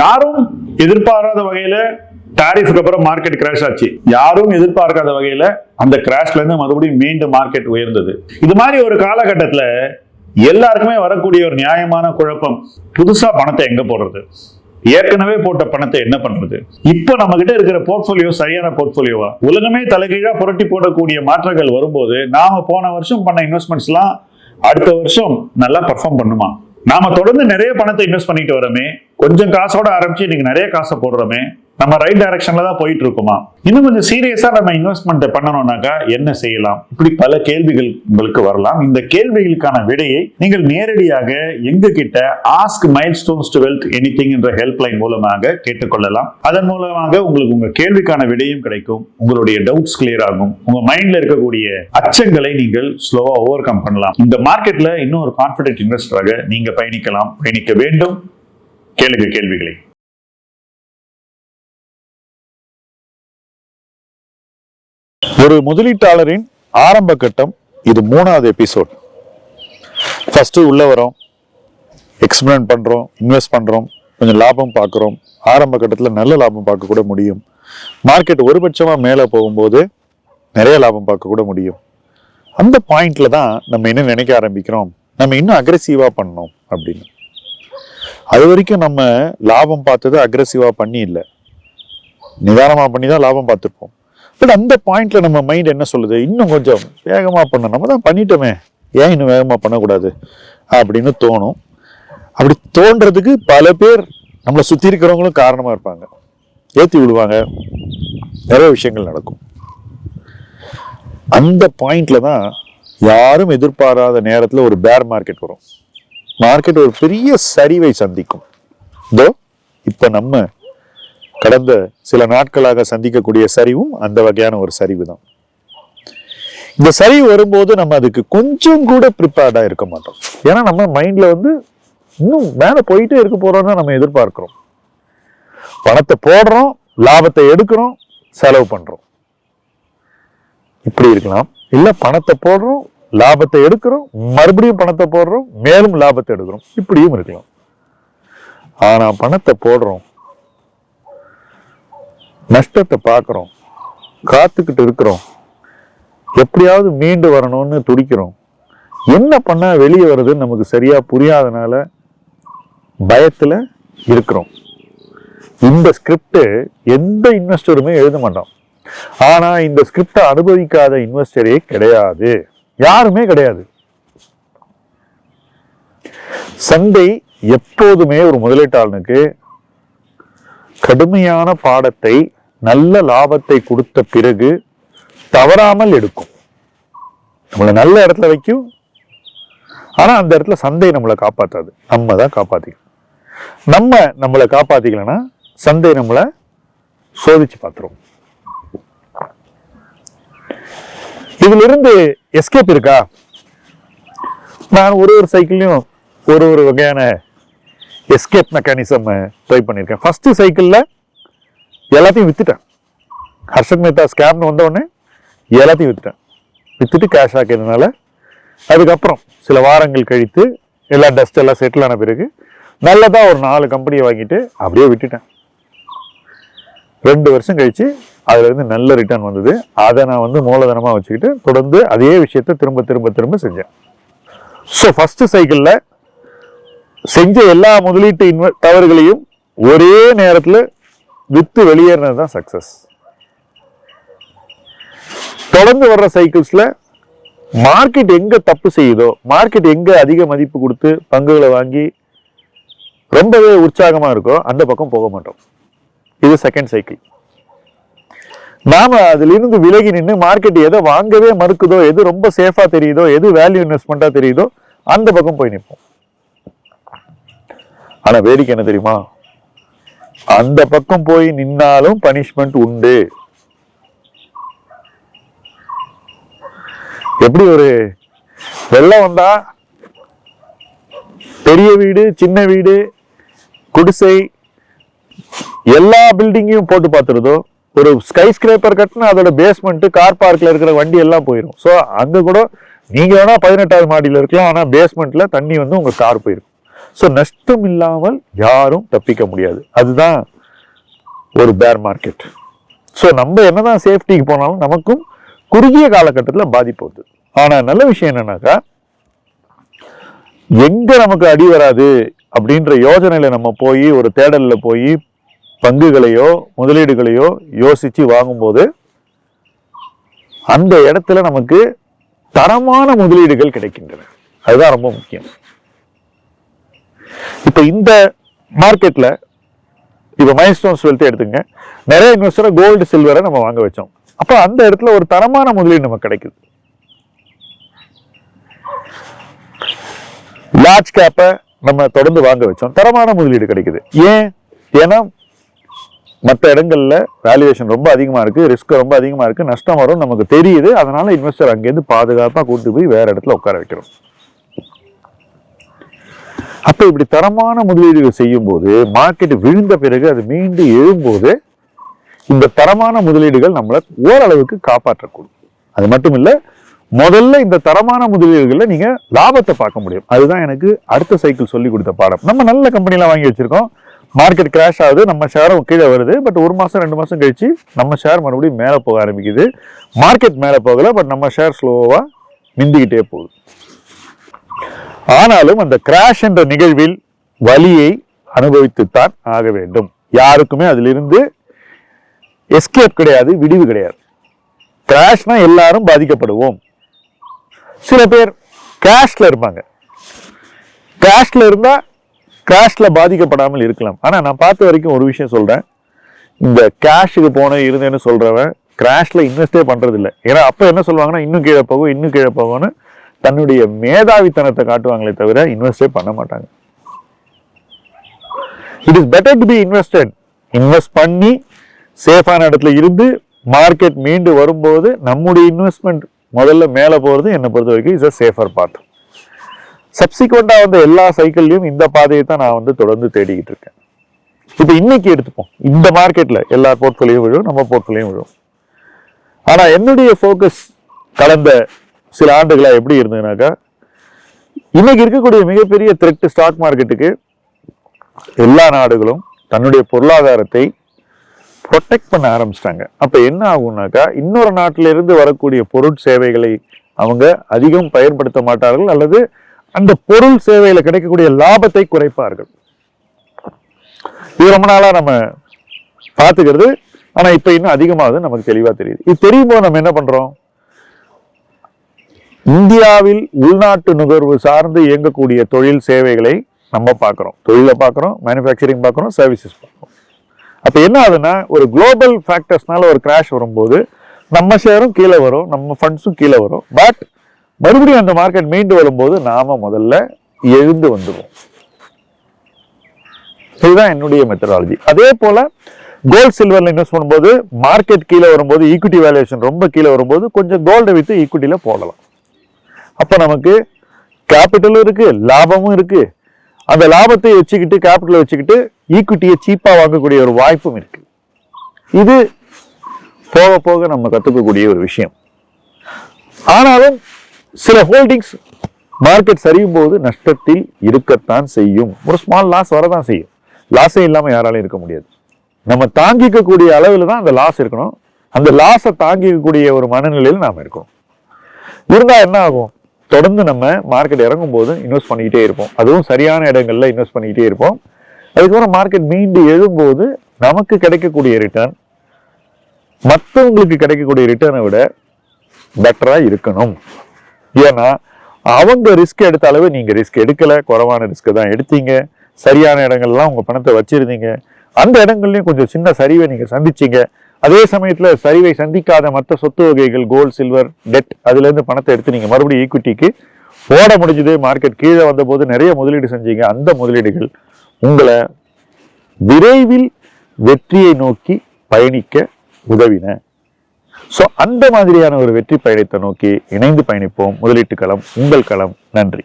யாரும் எதிர்பாராத வகையில டாரிஃப்க்கு அப்புறம் மார்க்கெட் கிராஷ் ஆச்சு. யாரும் எதிர்பார்க்காத வகையில அந்த கிராஷ்ல இருந்து மறுபடியும் மீண்டும் மார்க்கெட் உயர்ந்தது. இது மாதிரி ஒரு காலகட்டத்துல எல்லாருக்குமே வரக்கூடிய ஒரு நியாயமான குழப்பம் புதுசா பணத்தை எங்க போடுறது? ஏற்கனவே போட்ட பணத்தை என்ன பண்றது? இப்போ நம்ம கிட்ட இருக்கிற போர்ட்போலியோ சரியான போர்ட்போலியோவா உலகமே தலைகீழா புரட்டி போடக்கூடிய மாற்றங்கள் வரும்போது நாம போன வருஷம் பண்ண இன்வெஸ்ட்மெண்ட்ஸ்லாம் அடுத்த வருஷம் நல்லா பர்ஃபார்ம் பண்ணுமா? நாம தொடர்ந்து நிறைய பணத்தை இன்வெஸ்ட் பண்ணிட்டு வரோமே கொஞ்சம் காசோட ஆரம்பிச்சு இன்னைக்கு நிறைய காசை போடுறோமே நம்ம ரைட் டைரக்ஷன்ல தான் போயிட்டு இருக்கோமா இன்னும் கொஞ்சம் சீரியஸா நம்ம இன்வெஸ்ட்மெண்ட் பண்ணணும்னாக்கா என்ன செய்யலாம்? இப்படி பல கேள்விகள் உங்களுக்கு வரலாம். இந்த கேள்விகளுக்கான விடையை நீங்கள் நேரடியாக எங்க கிட்ட ask milestones to wealth any என்ற ஹெல்ப்லைன் மூலமாக கேட்டுக்கொள்ளலாம். அதன் மூலமாக உங்களுக்கு உங்க கேள்விக்கான விடையும் கிடைக்கும். உங்களுடைய டவுட்ஸ் கிளியர் ஆகும். உங்க மைண்ட்ல இருக்கக்கூடிய அச்சங்களை நீங்கள் ஸ்லோவா ஓவர் கம் பண்ணலாம். இந்த மார்க்கெட்ல இன்னும் ஒரு கான்பிடென்ட் இன்வெஸ்டராக நீங்க பயணிக்கலாம். பயணிக்க வேண்டும். கேளுங்க கேள்விகளை. ஒரு முதலீட்டாளரின் ஆரம்ப கட்டம் இது மூணாவது எபிசோட் ஃபர்ஸ்ட் உள்ள வரோம் எக்ஸ்பிளைன் பண்றோம் இன்வெஸ்ட் பண்றோம் கொஞ்சம் லாபம் பார்க்குறோம். ஆரம்ப கட்டத்தில் நல்ல லாபம் பார்க்க கூட முடியும். மார்க்கெட் ஒரு பட்சமாக மேலே போகும்போது நிறைய லாபம் பார்க்க கூட முடியும். அந்த பாயிண்ட்ல தான் நம்ம என்ன நினைக்க ஆரம்பிக்கிறோம்? நம்ம இன்னும் அக்ரெசிவாக பண்ணோம் அப்படின்னு. அது வரைக்கும் நம்ம லாபம் பார்த்தது அக்ரெசிவாக பண்ணி இல்லை. நிதானமாக பண்ணி தான் லாபம் பார்த்துருப்போம். பட் அந்த பாயிண்ட்ல நம்ம மைண்ட் என்ன சொல்லுது? இன்னும் கொஞ்சம் வேகமாக பண்ண நம்ம தான் பண்ணிட்டோமே. ஏன் இன்னும் வேகமாக பண்ணக்கூடாது? அப்படின்னு தோணும். அப்படி தோன்றதுக்கு பல பேர் நம்மளை சுற்றி இருக்கிறவங்களும் காரணமாக இருப்பாங்க. ஏற்றி விடுவாங்க. நிறைய விஷயங்கள் நடக்கும். அந்த பாயிண்ட்ல தான் யாரும் எதிர்பாராத நேரத்தில் ஒரு பேர் மார்க்கெட் வரும். மார்க்கெட் ஒரு பெரிய சரிவை சந்திக்கும். இதோ இப்போ நம்ம கடந்த சில நாட்களாக சந்திக்கக்கூடிய சரிவும் அந்த வகையான ஒரு சரிவு தான் இந்த சரிவு வரும்போது நம்ம அதுக்கு கொஞ்சம் கூட ப்ரிப்பேர்டா இருக்க மாட்டோம். ஏன்னா நம்ம மைண்ட்ல வந்து இன்னும் மேல போயிட்டே இருக்க போறோம்னு நம்ம எதிர்பார்க்கிறோம். பணத்தை போடுறோம் லாபத்தை எடுக்கிறோம் செலவு பண்றோம். இப்படி இருக்கலாம். இல்லை பணத்தை போடுறோம் லாபத்தை எடுக்கிறோம் மறுபடியும் பணத்தை போடுறோம் மேலும் லாபத்தை எடுக்கிறோம். இப்படியும் இருக்கலாம். ஆனா பணத்தை போடுறோம். நஷ்டத்தை பார்க்குறோம். காத்துக்கிட்டு இருக்கிறோம். எப்படியாவது மீண்டு வரணும்னு துடிக்கிறோம். என்ன பண்ணா வெளியே வருதுன்னு நமக்கு சரியா புரியாதனால பயத்துல இருக்கிறோம். இந்த ஸ்கிரிப்ட் எந்த இன்வெஸ்டருமே எழுத மாட்டோம் ஆனா இந்த ஸ்கிரிப்டை அனுபவிக்காத இன்வெஸ்டரே கிடையாது. யாருமே கிடையாது. சந்தை எப்போதுமே ஒரு முதலீட்டாளனுக்கு கடுமையான பாடத்தை நல்ல லாபத்தை கொடுத்த பிறகு தவறாமல் எடுக்கும். நம்மளை நல்ல இடத்துல வைக்கும். ஆனா அந்த இடத்துல சந்தை நம்மளை காப்பாற்றாது நம்ம தான் காப்பாத்திக்கணும் நம்ம நம்மளை காப்பாற்றிக்கலன்னா சந்தை நம்மளை சோதிச்சு பார்த்துருவோம் இதுல இருந்து எஸ்கேப் இருக்கா? நான் ஒரு ஒரு சைக்கிளையும் ஒரு ஒரு வகையான எஸ்கேப் மெக்கானிசம் ட்ரை பண்ணியிருக்கேன். ஃபஸ்ட்டு சைக்கிளில் எல்லாத்தையும் விற்றுட்டேன் ஹர்ஷத் மேத்தா ஸ்கேம்னு வந்த எல்லாத்தையும் விற்றுட்டேன் விற்றுட்டு கேஷ் ஆக்கிறதுனால அதுக்கப்புறம் சில வாரங்கள் கழித்து எல்லா டஸ்ட் எல்லாம் செட்டில் ஆன பிறகு நல்லதாக ஒரு நாலு கம்பெனியை வாங்கிட்டு அப்படியே விட்டுட்டேன். ரெண்டு வருஷம் கழித்து அதுலேருந்து நல்ல ரிட்டர்ன் வந்தது. அதை நான் வந்து மூலதனமாக வச்சுக்கிட்டு தொடர்ந்து அதே விஷயத்த திரும்ப திரும்ப திரும்ப செஞ்சேன். ஸோ ஃபஸ்ட்டு சைக்கிளில் செஞ்ச எல்லா முதலீட்டு இன்வெ தவறுகளையும் ஒரே நேரத்தில் விற்று வெளியேறினது தான் சக்ஸஸ் தொடர்ந்து வர்ற சைக்கிள்ஸில் மார்க்கெட் எங்கே தப்பு செய்யுதோ மார்க்கெட் எங்கே அதிக மதிப்பு கொடுத்து பங்குகளை வாங்கி ரொம்பவே உற்சாகமாக இருக்கோ அந்த பக்கம் போக மாட்டோம். இது செகண்ட் சைக்கிள் நாம அதிலிருந்து விலகி நின்று மார்க்கெட் எதை வாங்கவே மறுக்குதோ எது ரொம்ப சேஃபா தெரியுதோ எது வேல்யூ இன்வெஸ்ட்மெண்ட்டா தெரியுதோ அந்த பக்கம் போய் நிற்போம். ஆனா வேடிக்கை என்ன தெரியுமா? அந்த பக்கம் போய் நின்னாலும் பனிஷ்மெண்ட் உண்டு. எப்படி ஒரு வெள்ளம் வந்தா பெரிய வீடு சின்ன வீடு குடிசை எல்லா பில்டிங்கையும் போட்டு பார்த்துருதோ ஒரு ஸ்கை ஸ்கிரேப்பர் கட்டினா அதோட பேஸ்மெண்ட் கார் பார்க்ல இருக்கிற வண்டி எல்லாம் போயிடும் ஸோ அங்க கூட நீங்க வேணா பதினெட்டாவது மாடியில் இருக்கலாம் ஆனா பேஸ்மெண்ட்ல தண்ணி வந்து உங்க கார் போயிடும் ஸோ நஷ்டம் இல்லாமல் யாரும் தப்பிக்க முடியாது. அதுதான் ஒரு பேர் மார்க்கெட் ஸோ நம்ம என்னதான் சேஃப்டிக்கு போனாலும் நமக்கும் குறுகிய காலகட்டத்தில் பாதிப்பு வருது. ஆனால் நல்ல விஷயம் என்னன்னாக்கா எங்க நமக்கு அடி வராது அப்படின்ற யோஜனையில் நம்ம போய் ஒரு தேடல்ல போய் பங்குகளையோ முதலீடுகளையோ யோசித்து வாங்கும்போது அந்த இடத்துல நமக்கு தரமான முதலீடுகள் கிடைக்கின்றன. அதுதான் ரொம்ப முக்கியம். இப்போ இந்த மார்க்கெட்டில் இப்போ மைல்ஸ்டோன்ஸ் வெல்த் எடுத்துங்க நிறைய இன்வெஸ்டரை கோல்டு சில்வரை நம்ம வாங்க வச்சோம். அப்போ அந்த இடத்துல ஒரு தரமான முதலீடு நமக்கு கிடைக்குது. லார்ஜ் கேப்பை நம்ம தொடர்ந்து வாங்க வச்சோம். தரமான முதலீடு கிடைக்குது. ஏன்? ஏன்னா மற்ற இடங்களில் வேல்யூவேஷன் ரொம்ப அதிகமாக இருக்குது ரிஸ்க் ரொம்ப அதிகமாக இருக்குது நஷ்டம் வரும் நமக்கு தெரியுது. அதனால் இன்வெஸ்டர் அங்கேருந்து பாதுகாப்பாக கூட்டு போய் வேறு இடத்துல உட்கார வைக்கிறோம் அப்போ இப்படி தரமான முதலீடுகள் செய்யும்போது மார்க்கெட் விழுந்த பிறகு அது மீண்டும் எழும்போது இந்த தரமான முதலீடுகள் நம்மளை ஓரளவுக்கு காப்பாற்றக்கூடும். அது மட்டும் இல்லை முதல்ல இந்த தரமான முதலீடுகளில் நீங்கள் லாபத்தை பார்க்க முடியும். அதுதான் எனக்கு அடுத்த சைக்கிள் சொல்லி கொடுத்த பாடம். நம்ம நல்ல கம்பெனிலாம் வாங்கி வச்சுருக்கோம். மார்க்கெட் கிராஷ் ஆகுது. நம்ம ஷேரும் கீழே வருது. பட் ஒரு மாதம் ரெண்டு மாதம் கழிச்சு நம்ம ஷேர் மறுபடியும் மேலே போக ஆரம்பிக்குது. மார்க்கெட் மேலே போகலை பட் நம்ம ஷேர் ஸ்லோவாக மிந்திக்கிட்டே போகுது. ஆனாலும் அந்த கிராஷ் என்ற நிகழ்வில் வலியை அனுபவித்துத்தான் ஆக வேண்டும். யாருக்குமே அதிலிருந்து எஸ்கேப் கிடையாது விடிவு கிடையாது. கிராஷ்னா எல்லாரும் பாதிக்கப்படுவோம். சில பேர் கேஷ்ல இருப்பாங்க. கேஷ்ல இருந்தால் கேஷ்ல பாதிக்கப்படாமல் இருக்கலாம். ஆனால் நான் பார்த்த வரைக்கும் ஒரு விஷயம் சொல்கிறேன் இந்த கேஷுக்கு போன இருந்தேன்னு சொல்கிறவன் கிராஷில் இன்வெஸ்டே பண்ணுறதில்ல இல்லை ஏன்னா அப்போ என்ன சொல்லுவாங்கன்னா இன்னும் கீழே போகும் இன்னும் கீழே போகும்னு தன்னுடைய மேதாவித்தனத்தை காட்டுவாங்களே தவிர இன்வெஸ்டே பண்ண மாட்டாங்க. It is better to be invested invest பண்ணி சேஃபான இடத்துல இருந்து மார்க்கெட் மீண்டு வரும்போது நம்முடைய இன்வெஸ்ட்மெண்ட் முதல்ல மேலே போகிறது என்னை பொறுத்த வரைக்கும் இஸ் அ சேஃபர் பார்ட் சப்சிக்வெண்ட்டாக வந்த எல்லா சைக்கிள்லையும் இந்த பாதையை தான் நான் வந்து தொடர்ந்து தேடிக்கிட்டு இருக்கேன். இப்போ இன்னைக்கு எடுத்துப்போம். இந்த மார்க்கெட்டில் எல்லா போர்ட்ஃபோலியும் விழும் நம்ம போர்ட்ஃபோலியும் விழும். ஆனால் என்னுடைய ஃபோக்கஸ் கடந்த சில ஆண்டுகளாக எப்படி இருந்ததுனாக்கா இன்னைக்கு இருக்கக்கூடிய மிகப்பெரிய த்ரெட் ஸ்டாக் மார்க்கெட்டுக்கு எல்லா நாடுகளும் தன்னுடைய பொருளாதாரத்தை ப்ரொடெக்ட் பண்ண ஆரம்பிச்சிட்டாங்க. அப்போ என்ன ஆகும்னாக்கா இன்னொரு நாட்டிலிருந்து வரக்கூடிய பொருட்சேவைகளை அவங்க அதிகம் பயன்படுத்த மாட்டார்கள் அல்லது அந்த பொருள் சேவையில் கிடைக்கக்கூடிய லாபத்தை குறைப்பார்கள். இது ரொம்ப நாளாக நம்ம பார்த்துக்கிறது. ஆனால் இப்போ இன்னும் அதிகமாகுது நமக்கு தெளிவாக தெரியுது. இது தெரியும் போது நம்ம என்ன பண்ணுறோம் இந்தியாவில் உள்நாட்டு நுகர்வு சார்ந்து இயங்கக்கூடிய தொழில் சேவைகளை நம்ம பார்க்குறோம். தொழிலை பார்க்குறோம் மேனுஃபேக்சரிங் பார்க்குறோம் சர்வீசஸ் பார்க்குறோம். அப்போ என்ன ஆகுதுன்னா ஒரு குளோபல் ஃபேக்டர்ஸ்னால ஒரு கிராஷ் வரும்போது நம்ம ஷேரும் கீழே வரும் நம்ம ஃபண்ட்ஸும் கீழே வரும். பட் மறுபடியும் அந்த மார்க்கெட் மீண்டு வரும்போது நாம முதல்ல எழுந்து வந்துடுவோம் இதுதான் என்னுடைய மெத்தடாலஜி அதே போல கோல்ட் சில்வர்ல இன்வெஸ்ட் பண்ணும்போது மார்க்கெட் கீழே வரும்போது ஈக்விட்டி வேல்யூஷன் ரொம்ப கீழே வரும்போது கொஞ்சம் கோல்டை விற்று ஈக்விட்டியில போடலாம். அப்ப நமக்கு கேபிட்டலும் இருக்கு லாபமும் இருக்கு. அந்த லாபத்தை வச்சுக்கிட்டு கேபிட்டலை வச்சுக்கிட்டு ஈக்விட்டியை சீப்பா வாங்கக்கூடிய ஒரு வாய்ப்பும் இருக்கு. இது போக போக நம்ம கத்துக்கக்கூடிய ஒரு விஷயம். ஆனாலும் சில ஹோல்டிங்ஸ் மார்க்கெட் சரியும் போது நஷ்டத்தில் இருக்கத்தான் செய்யும். ஒரு ஸ்மால் லாஸ் வரதான் செய்யும். லாஸே இல்லாமல் யாராலையும் இருக்க முடியாது. நம்ம தாங்கிக்கக்கூடிய அளவில் தான் அந்த லாஸ் இருக்கணும். அந்த லாஸை தாங்கிக்கக்கூடிய ஒரு மனநிலையில் நாம் இருக்கணும். இருந்தால் என்ன ஆகும்? தொடர்ந்து நம்ம மார்க்கெட் இறங்கும் போது இன்வெஸ்ட் பண்ணிக்கிட்டே இருப்போம். அதுவும் சரியான இடங்களில் இன்வெஸ்ட் பண்ணிக்கிட்டே இருப்போம். அதுக்கப்புறம் மார்க்கெட் மீண்டு எழும்போது நமக்கு கிடைக்கக்கூடிய ரிட்டர்ன் மற்றவங்களுக்கு கிடைக்கக்கூடிய ரிட்டர்னை விட பெட்டராக இருக்கணும். ஏன்னா அவங்க ரிஸ்க் எடுத்த அளவு நீங்கள் ரிஸ்க் எடுக்கலை குறைவான ரிஸ்க்கு தான் எடுத்தீங்க. சரியான இடங்கள்லாம் உங்கள் பணத்தை வச்சிருந்தீங்க. அந்த இடங்கள்லையும் கொஞ்சம் சின்ன சரிவை நீங்கள் சந்திச்சீங்க. அதே சமயத்தில் சரிவை சந்திக்காத மற்ற சொத்து வகைகள் கோல்ட் சில்வர் டெட் அதுலேருந்து பணத்தை எடுத்து நீங்கள் மறுபடியும் ஈக்விட்டிக்கு போட முடிஞ்சது. மார்க்கெட் கீழே வந்தபோது நிறைய முதலீடு செஞ்சீங்க. அந்த முதலீடுகள் உங்களை விரைவில் வெற்றியை நோக்கி பயணிக்க உதவின. ஸோ அந்த மாதிரியான ஒரு வெற்றி பயணத்தை நோக்கி இணைந்து பயணிப்போம். முதலீட்டு களம் உங்கள் களம். நன்றி.